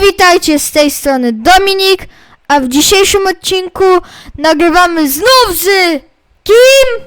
witajcie z tej strony Dominik, a w dzisiejszym odcinku nagrywamy znów z kim?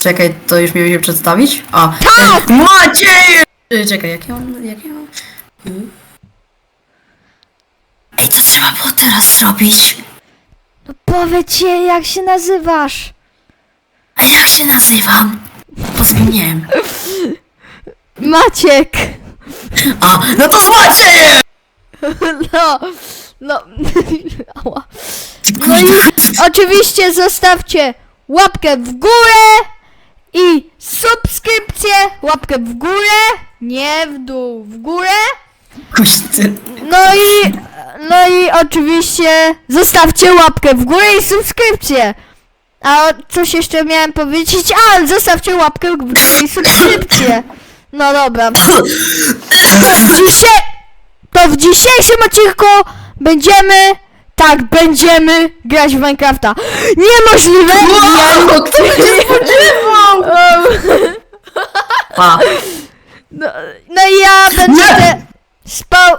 Czekaj, to już miałem się przedstawić? A, Tak! Maciej! E, Czekaj, jakie on, jakie on... Mm. Ej, co trzeba było teraz zrobić? No powiedzcie jak się nazywasz. A jak się nazywam? Pozmieniłem. Maciek. A, no to Maciejem! No, no, ała. No i oczywiście zostawcie łapkę w górę i subskrypcję, łapkę w górę, nie w dół, w górę. No i, no i oczywiście zostawcie łapkę w górę i subskrypcję. A o- coś jeszcze miałem powiedzieć? A, zostawcie łapkę w górę i subskrypcję. No dobra. To w, dzisiaj, to w dzisiejszym odcinku będziemy, tak, będziemy grać w Minecrafta. Niemożliwe! Wow, no kto by się spodziewał? Pa. No, no i ja będę Nie! te spał...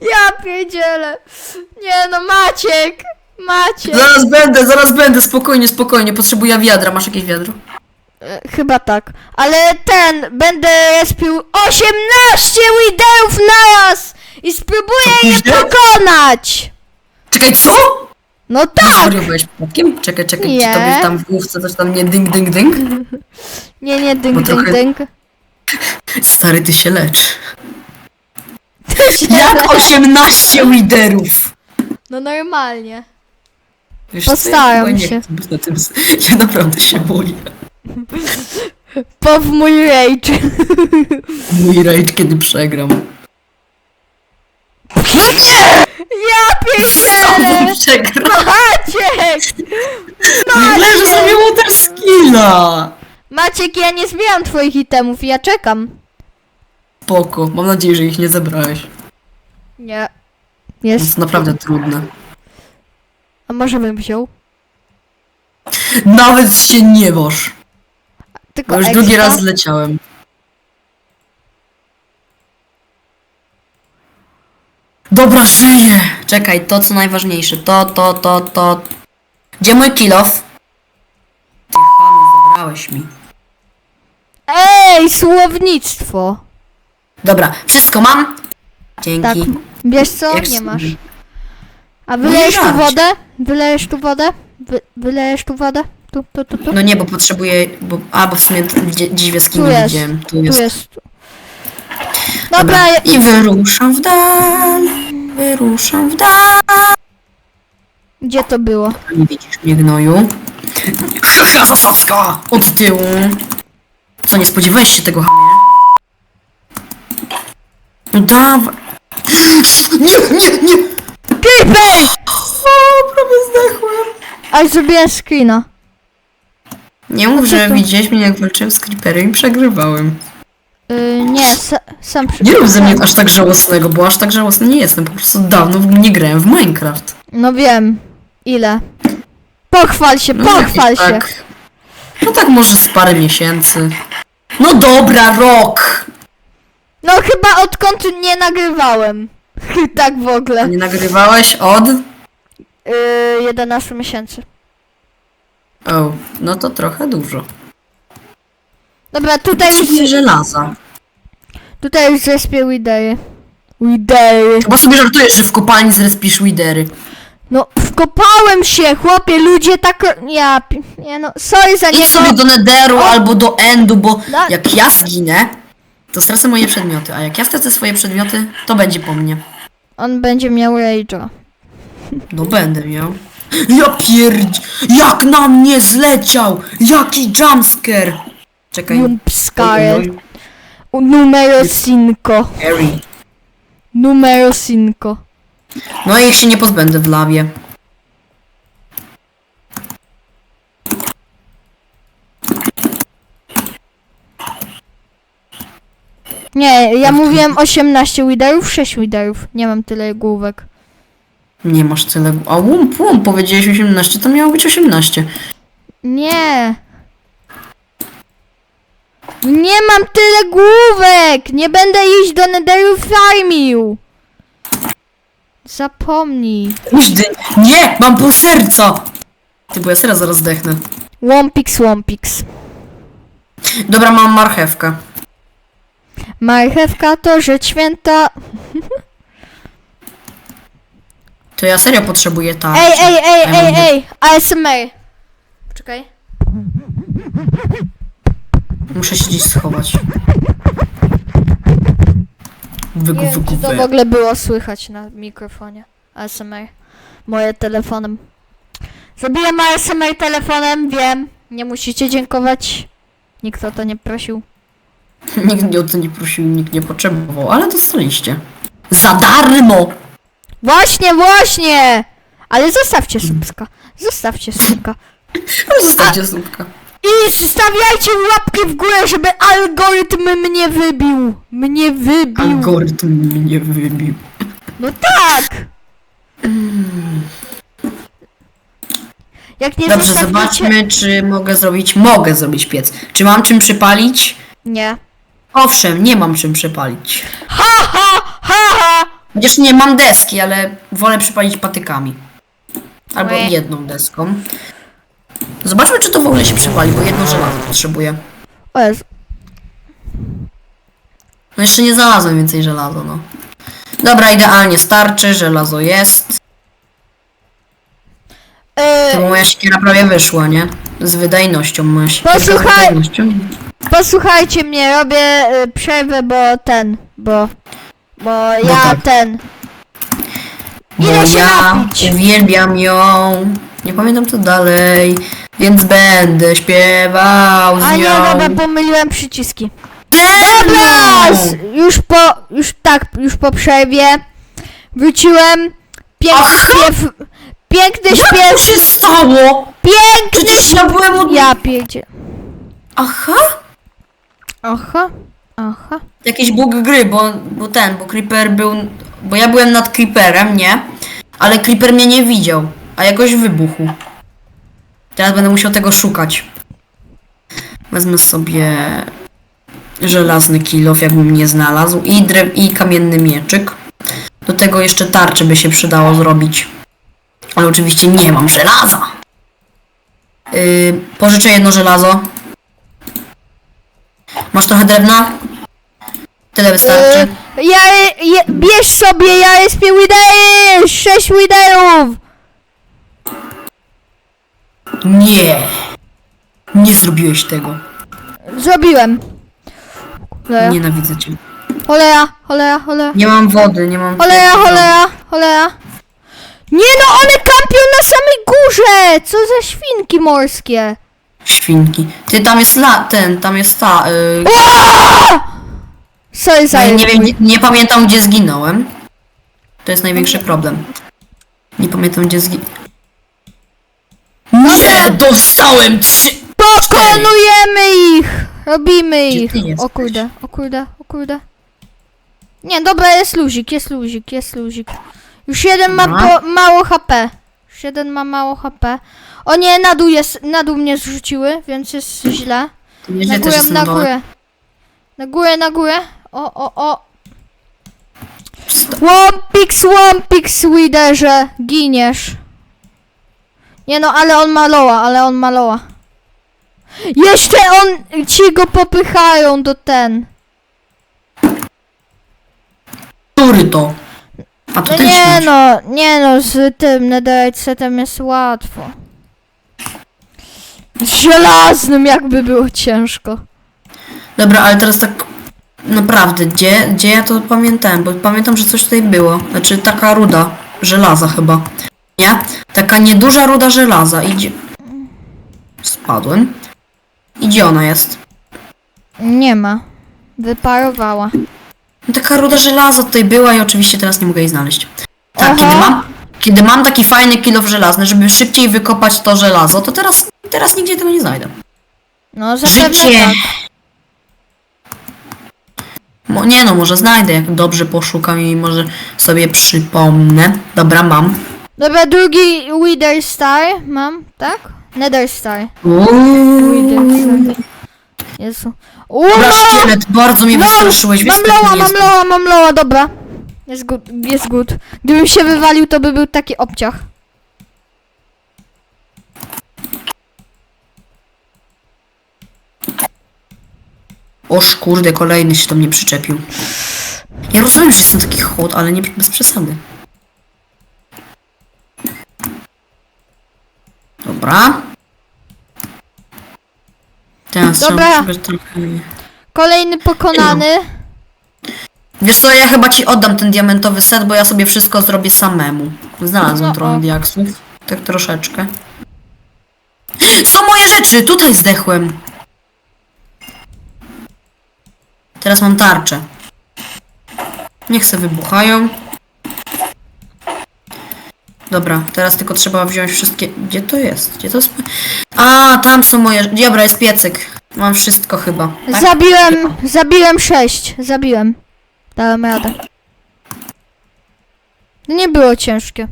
Ja pierdzielę. Nie no, Maciek. Maciek. Zaraz będę, zaraz będę, spokojnie, spokojnie, potrzebuję wiadra, masz jakieś wiadro? E, Chyba tak. Ale ten, będę respił 18 liderów naraz i spróbuję je później? pokonać. Czekaj, co? No tak. Zwariowałeś przypadkiem? Czekaj, czekaj, Nie. czy tobie tam w główce coś tam nie ding, ding, ding? Nie, nie, dynk, Bo dynk, trochę- dynk. Stary, ty się lecz. Jak 18 liderów? No normalnie. Wiesz co, Postaram chyba nie się. chcę być na tym, ja naprawdę się boję. Pow mój rage. Mój rage, kiedy przegram. Ja pierdzielę. Przegram. Maciek. Że sobie water skilla. Maciek, ja nie zbieram twoich itemów, ja czekam. Spoko, mam nadzieję, że ich nie zebrałeś. Nie. To Jest. jest naprawdę trudne. A może bym wziął? Nawet się nie waż. Tylko Bo już extra? drugi raz zleciałem. Dobra, żyję! Czekaj, to co najważniejsze. To, to, to, to. Gdzie mój kilof? Ty chamy, zabrałeś mi. Ej, słownictwo. Dobra, wszystko mam? Dzięki. Tak. Wiesz co? Jak Nie s- masz. A wylejesz tu wodę? Wylejesz tu wodę? Wy, wylejesz tu wodę? Tu, tu, tu, tu. No nie, bo potrzebuję. Bo, a, bo w sumie d- gdzie- dziś w jaskini Tu jest. widziałem. Tu Tu jest. jest. Dobra, ja- I wyruszam w dal. Wyruszam w dal. gdzie to było? Nie widzisz mnie, gnoju. Szybka zasadzka! Od tyłu. Co, nie spodziewałeś się tego, hamie? No dawaj. Nie, nie, nie! Creeper! O, prawie zdechłem. Aż zrobiłem screena. Nie mów, że to? widziałeś mnie jak walczyłem z creeperem i przegrywałem. Yy, nie, sa, sam. Nie rób ze mnie aż tak żałosnego, bo aż tak żałosny nie jestem. Po prostu dawno w- nie grałem w Minecraft. No wiem. Ile? Pochwal się, No, pochwal jakieś się. Tak, no tak może z parę miesięcy. No dobra, rok! No chyba odkąd nie nagrywałem. tak w A ogóle. nie nagrywałeś od? Yy, 11 miesięcy. O, no to trochę dużo. Dobra, tutaj Czyli już, żelaza. tutaj już zespię widery. Widery. Chyba sobie żartujesz, że w kopalni zrespisz widery. No, wkopałem się, chłopie, ludzie tak... Ja... pi- Nie no, sorry za Idź niego. sobie do Netheru albo do Endu, bo Da- jak ja zginę, to stracę moje przedmioty, a jak ja stracę swoje przedmioty, to będzie po mnie. On będzie miał rage'a. No będę miał. Ja pierdź! Jak na mnie zleciał! Jaki jumpscare! Czekaj. Jump Oj, scare. oj, oj. Numero 5. Harry. Numero 5. No i ich się nie pozbędę w lawie. Nie, ja mówiłem 18 widerów, 6 widerów. Nie mam tyle główek. Nie masz tyle. A łum, łum, powiedziałeś 18, to miało być 18. Nie. Nie mam tyle główek! Nie będę iść do Netheru farmił! Zapomnij. Nigdy. Nie! Mam pół serca! Ty, bo ja teraz zaraz zdechnę. Łompix, łompix. Dobra, mam marchewkę. Marchewka to rzecz święta. To ja serio potrzebuję tak. Ej, ej, ej, Ja ej, mam- ej! ASMR. Czekaj. Muszę się gdzieś schować. Wygu, Nie wiem, wygu, czy to w wy. ogóle było słychać na mikrofonie. ASMR. Moje telefonem. Zrobiłem ASMR telefonem, wiem. Nie musicie dziękować. Nikt o to nie prosił. Nikt mnie o to nie prosił, nikt nie potrzebował, ale dostaliście. Za darmo! Właśnie, właśnie! Ale zostawcie subska. Zostawcie subska. Zostawcie słupka. I stawiajcie łapkę w górę, żeby algorytm mnie wybił. Mnie wybił. Algorytm mnie wybił. No tak! Jak nie Dobrze, zostawicie... zobaczmy, czy mogę zrobić. Mogę zrobić piec. Czy mam czym przypalić? Nie. Owszem, nie mam czym przypalić. Ha, ha! Chociaż nie mam deski, ale wolę przypalić patykami. Albo Ojej. jedną deską. Zobaczmy, czy to w ogóle się przypali, bo jedno żelazo potrzebuję. O Jezu. No jeszcze nie znalazłem więcej żelaza, no. Dobra, idealnie starczy, żelazo jest. Yy, To moja siekiera prawie wyszła, nie? Z wydajnością moja siekiera z Posłuchaj. wydajnością. posłuchajcie mnie, robię y, przerwę, bo ten, bo... Bo ja tak. ten... Bo Idę się ja napić. uwielbiam ją. Nie pamiętam co dalej, więc będę śpiewał z A nią. nie, dobra, pomyliłem przyciski. Ze mną! Raz! Już po, już tak, już po przerwie wróciłem. Piękny Aha! śpiew, piękny Jak to śpiew, się stało? piękny Przecież ja byłem od... Ja pierdzie. Aha! Aha, aha. Jakiś bóg gry, bo, bo ten, bo Creeper był... Bo ja byłem nad Creeperem, nie? Ale Creeper mnie nie widział, a jakoś wybuchł. Teraz będę musiał tego szukać. Wezmę sobie żelazny kilof, jakbym nie znalazł, i, drew- i kamienny mieczyk. Do tego jeszcze tarczy by się przydało zrobić. Ale oczywiście nie mam żelaza. Yy, pożyczę jedno żelazo. Masz trochę drewna? Tyle wystarczy. Y, ja, je, bierz sobie, ja jest widery! Sześć widerów! Nie. Nie zrobiłeś tego. Zrobiłem. Cholera, Nienawidzę cię. cholera, cholera, cholera. Nie mam wody, nie mam... Cholera, cholera, cholera. Nie no, one kampią na samej górze! Co za świnki morskie? Świnki. Ty, tam jest la... ten, tam jest ta... Yy... Sorry za Nie, nie wiem, nie, nie pamiętam gdzie zginąłem. To jest największy problem. Nie pamiętam gdzie zgi... Nie! Dostałem trzy... Pokonujemy ich! Robimy Gdzie ich. ty jesteś? O kurde, o kurde, o kurde. Nie, dobra, jest luzik, jest luzik, jest luzik. Już jeden ma Dobra. po, mało HP. Już jeden ma mało HP. O nie, na dół jest, na dół mnie zrzuciły, więc jest źle. Na górę, na górę. Na górę, na górę. O, o, o. Łompix, łompix, Widerze. Giniesz. Nie no, ale on ma loa, ale on ma loa. Jeszcze on, ci go popychają do ten. Który to? A to No ten nie no, nie no, z tym netherite setem jest łatwo. Z żelaznym jakby było ciężko. Dobra, ale teraz tak naprawdę, gdzie, gdzie ja to pamiętałem? Bo pamiętam, że coś tutaj było. Znaczy taka ruda żelaza chyba. Nie? Taka nieduża ruda żelaza. Idzie... Spadłem. I gdzie ona jest? Nie ma. Wyparowała. No, Taka ruda żelaza tutaj była i oczywiście teraz nie mogę jej znaleźć. Tak, Aha. kiedy mam, kiedy mam taki fajny kilof żelazny, żeby szybciej wykopać to żelazo, to teraz, teraz nigdzie tego nie znajdę. No zapewne Życie! tak. Mo, nie no, może znajdę, jak dobrze poszukam i może sobie przypomnę. Dobra, mam. Dobra, drugi Wither Star mam, tak? Nether Star. Uuu. Wither Star. Jezu. Ło! Dobra, szkielet, bardzo mnie wystraszyłeś, wiesz, Mam taki loła, mam jestem. loła, mam loła, dobra. Jest good, jest good. Gdybym się wywalił, to by był taki obciach. Oż kurde, kolejny się do mnie przyczepił. Ja rozumiem, że jestem taki chłod, ale nie bez przesady. Dobra. Teraz Dobra. trzeba. Kolejny pokonany. Wiesz co, ja chyba ci oddam ten diamentowy set, bo ja sobie wszystko zrobię samemu. Znalazłem No, trochę o. diaksów. Tak troszeczkę. Są moje rzeczy! Tutaj zdechłem. Teraz mam tarczę. Niech se wybuchają. Dobra, teraz tylko trzeba wziąć wszystkie... Gdzie to jest? Gdzie to jest? A, tam są moje... Dobra, jest piecyk. Mam wszystko chyba. Tak? Zabiłem, zabiłem sześć. Zabiłem. Dałem radę. No Nie było ciężkie.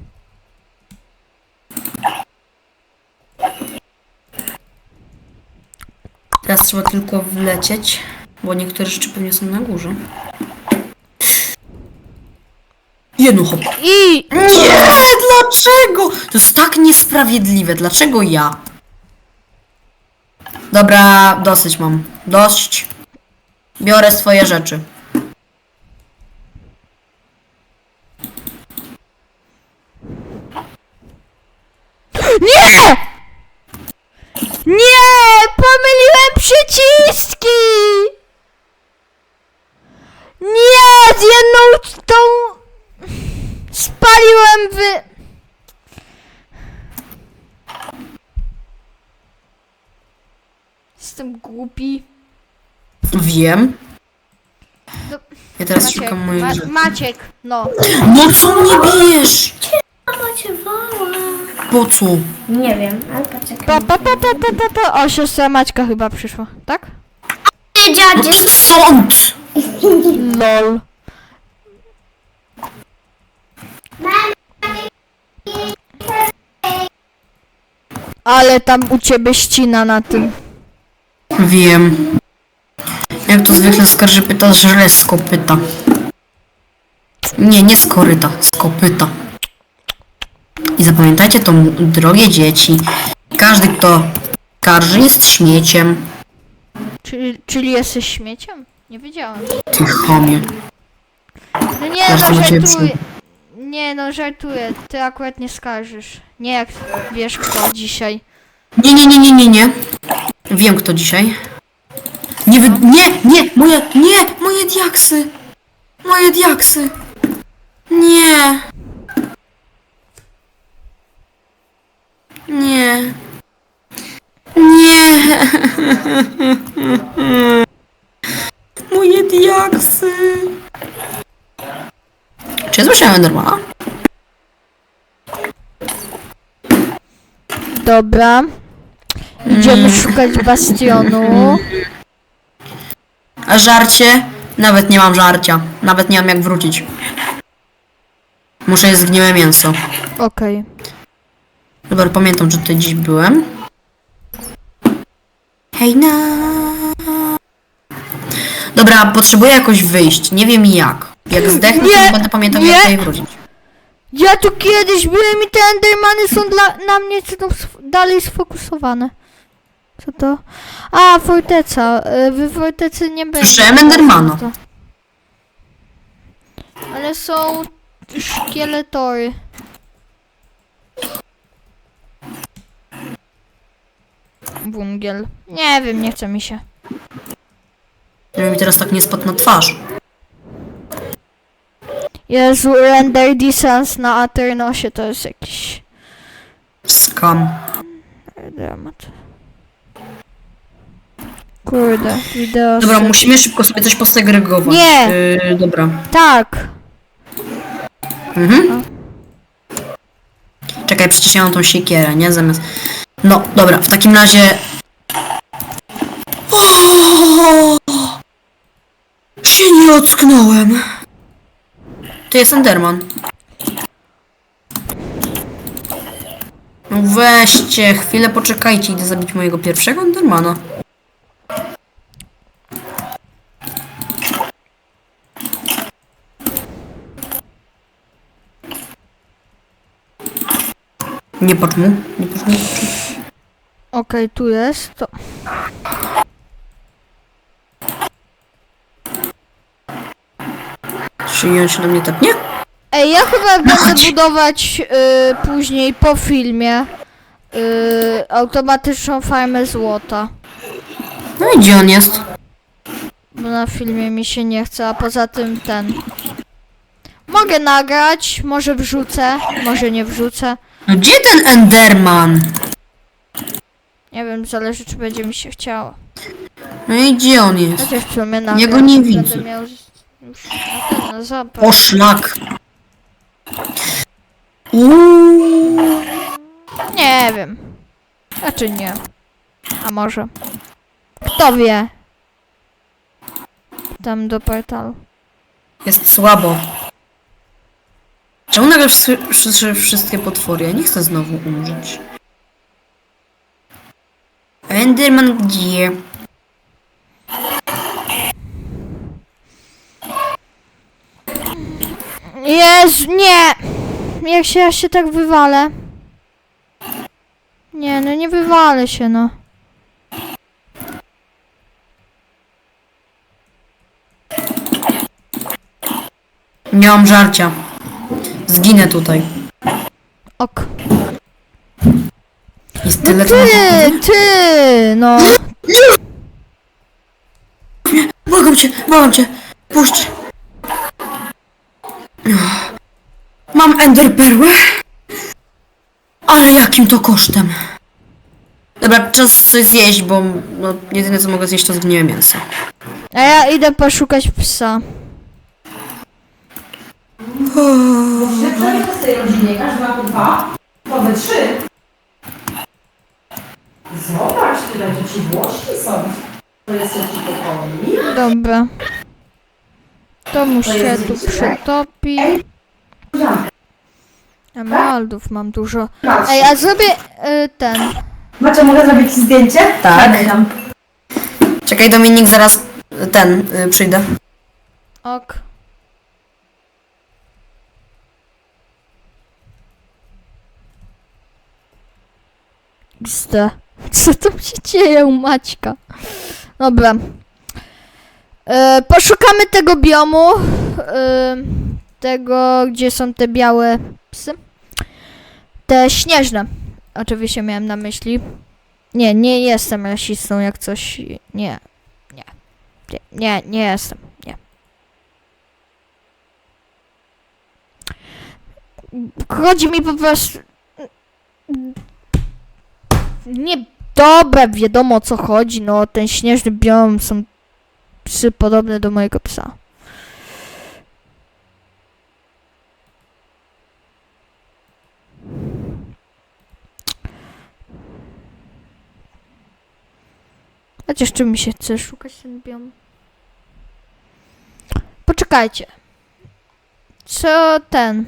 Teraz trzeba tylko wlecieć, bo niektóre rzeczy pewnie są na górze. Jedno hop. I Nie! Dlaczego? To jest tak niesprawiedliwe. Dlaczego ja? Dobra, dosyć mam. Dość. Biorę swoje rzeczy. Nie! Nie! Pomyliłem przyciski! Nie! Z jedną tą... Spaliłem wy... Jestem głupi. Wiem. No, Ja teraz Maciek, szukam moich Ma- rzeczy. Maciek, no. No co mnie bijesz? Po co? Nie wiem, ale poczekaj. Pa, pa, pa, pa, pa, pa, pa. O, siostra Maćka chyba przyszła, tak? Nie, dziadzie. Stąd! LOL. Ale tam u ciebie ścina na tym. Wiem. Jak to zwykle skarżypyta żre z kopyta. Nie, nie z koryta, z kopyta. I zapamiętajcie to, drogie dzieci. Każdy, kto karży, jest śmieciem. Czyli, czyli jesteś śmieciem? Nie wiedziałem. Ty chamie. No nie, no żartuję. Nie no, żartuję. Ty akurat nie skarżysz. Nie jak wiesz kto dzisiaj. Nie, nie, nie, nie, nie, nie. Wiem, kto dzisiaj. Nie wy... Nie, nie, moje, nie, moje diaksy. Moje diaksy. Nie. Nie. Nie. Moje diaksy. Czy ja słyszałem Endermana? Dobra. Idziemy szukać bastionu. A żarcie? Nawet nie mam żarcia. Nawet nie mam jak wrócić. Muszę jeść zgniłe mięso. Okej. Dobra, pamiętam, że tutaj dziś byłem. Hej na. Dobra, potrzebuję jakoś wyjść. Nie wiem jak. Jak zdechnę, to Nie, będę pamiętał nie. jak tutaj wrócić. Ja tu kiedyś byłem i te endermany są dla, na mnie dalej sfokusowane. Co to? A, forteca. Y, W fortecy nie będzie. Słyszałem Endermana. Ale są szkieletory. Bungiel. Nie wiem, nie chce mi się. Żeby mi teraz tak nie spadł na twarz. Jezu, render distance na Aternosie to jest jakiś Skam. dramat. Kurde, wideo. Dobra, musimy szybko sobie coś posegregować. Nie. Yy, dobra. Tak. Mhm. Czekaj, przecież ja mam tą siekierę, nie? Zamiast... No, dobra, w takim razie... O! Się nie ocknąłem. To jest Enderman. No weźcie, chwilę poczekajcie, idę zabić mojego pierwszego Endermana. Nie patrz mu, nie patrz mu. Okej, tu jest. To. Czy on się na mnie tepnie? Ej, ja chyba będę budować y, później po filmie y, automatyczną farmę złota. No i gdzie on jest? Bo na filmie mi się nie chce, a poza tym ten. Mogę nagrać, może wrzucę, może nie wrzucę. No gdzie ten Enderman? Nie wiem, zależy czy będzie mi się chciało. No i gdzie on jest? Chociaż w sumie nagrać. Ja go nie będę widzę. miał z- już na zapas. O szlak! Uuu. Nie wiem. Znaczy nie. A może. Kto wie? Tam do portalu. Jest słabo. Czemu nagle wszystkie potwory? Ja nie chcę znowu umrzeć. Enderman gdzie? Jezu, nie! Jak się ja się tak wywalę? Nie, no nie wywalę się, no. Nie mam żarcia. Zginę tutaj. Ok. Jest No tyle ty, ty, no. Błagam cię, błagam cię. Puść. Mam ender perłę. Ale jakim to kosztem? Dobra, czas coś zjeść, bo no, jedyne co mogę zjeść to zgniłe mięso. A ja idę poszukać psa. Życzenie z tej rodzinie, każdy ma po dwa, nowe trzy. Zobacz, tyle to ci włości są. To jest ci pokoju. Dobra. To mu się tu przetopi. Emeraldów mam dużo. Ej, a zrobię y, ten. Macie, mogę zrobić ci zdjęcie? Tak. Czekaj Dominik, zaraz ten y, przyjdę. Ok. XD. Co tam się dzieje u Maćka? Dobra. E, poszukamy tego biomu. E, tego, gdzie są te białe psy. Te śnieżne. Oczywiście miałem na myśli. Nie, nie jestem rasistą jak coś. Nie. Nie. Nie, nie, nie jestem. Nie. Chodzi mi po prostu. Nie. Dobra, wiadomo o co chodzi. No, ten śnieżny biom są psy podobne do mojego psa. Chociaż czy mi się chce szukać ten biom? Poczekajcie. Co ten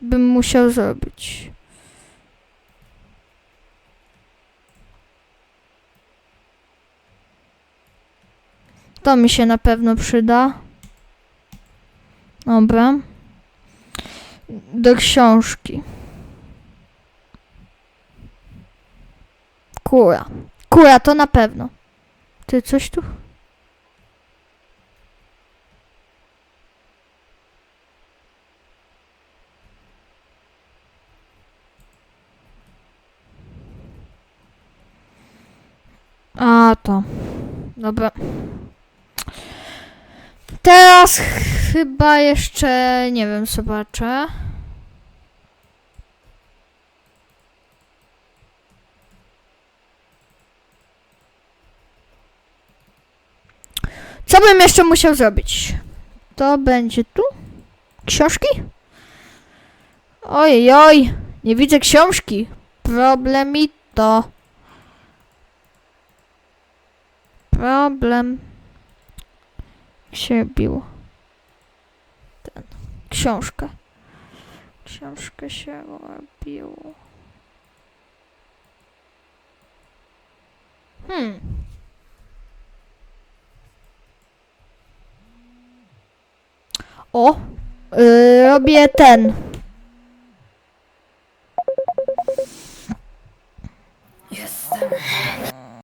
bym musiał zrobić? To mi się na pewno przyda. Dobra. Do książki. Kura. Kura to na pewno. Ty coś tu? A to. Dobra. Teraz chyba jeszcze nie wiem, zobaczę. Co bym jeszcze musiał zrobić? To będzie tu? Książki? Oj, oj, nie widzę książki. Problem i to. Problem się bił. Ten. Książkę. Książkę się bił. Hmm. O! Yy, robię ten. Jestem.